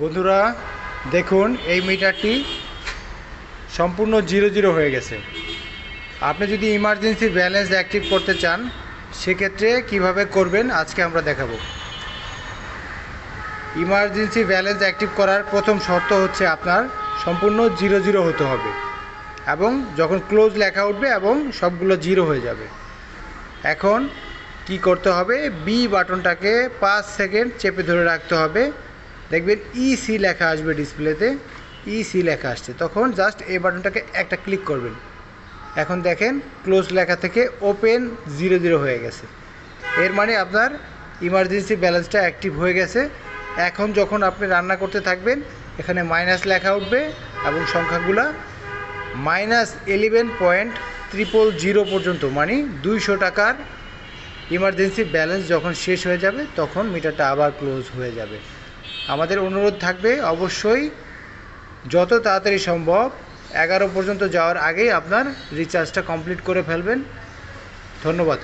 বন্ধুরা, দেখুন, এই মিটারটি সম্পূর্ণ জিরো জিরো হয়ে গেছে। আপনি যদি ইমার্জেন্সি ব্যালেন্স অ্যাক্টিভ করতে চান, সেক্ষেত্রে কীভাবে করবেন আজকে আমরা দেখাবো। ইমার্জেন্সি ব্যালেন্স অ্যাক্টিভ করার প্রথম শর্ত হচ্ছে আপনার সম্পূর্ণ জিরো জিরো হতে হবে এবং যখন ক্লোজ লেখা উঠবে এবং সবগুলো জিরো হয়ে যাবে। এখন কি করতে হবে? বি বাটনটাকে পাঁচ সেকেন্ড চেপে ধরে রাখতে হবে। দেখবেন ইসি লেখা আসবে ডিসপ্লেতে ইসি লেখা আসছে। তখন জাস্ট এই বাটনটাকে একটা ক্লিক করবেন। এখন দেখেন ক্লোজ লেখা থেকে ওপেন জিরো জিরো হয়ে গেছে। এর মানে আপনার ইমার্জেন্সি ব্যালেন্সটা অ্যাক্টিভ হয়ে গেছে। এখন যখন আপনি রান্না করতে থাকবেন, এখানে মাইনাস লেখা উঠবে এবং সংখ্যাগুলা minus eleven point triple zero পর্যন্ত মানে দুইশো টাকার ইমার্জেন্সি ব্যালেন্স যখন শেষ হয়ে যাবে, তখন মিটারটা আবার ক্লোজ হয়ে যাবে। আমাদের অনুরোধ থাকবে অবশ্যই যত তাড়াতাড়ি সম্ভব এগারো পর্যন্ত যাওয়ার আগেই আপনার রিচার্জটা কমপ্লিট করে ফেলবেন। ধন্যবাদ।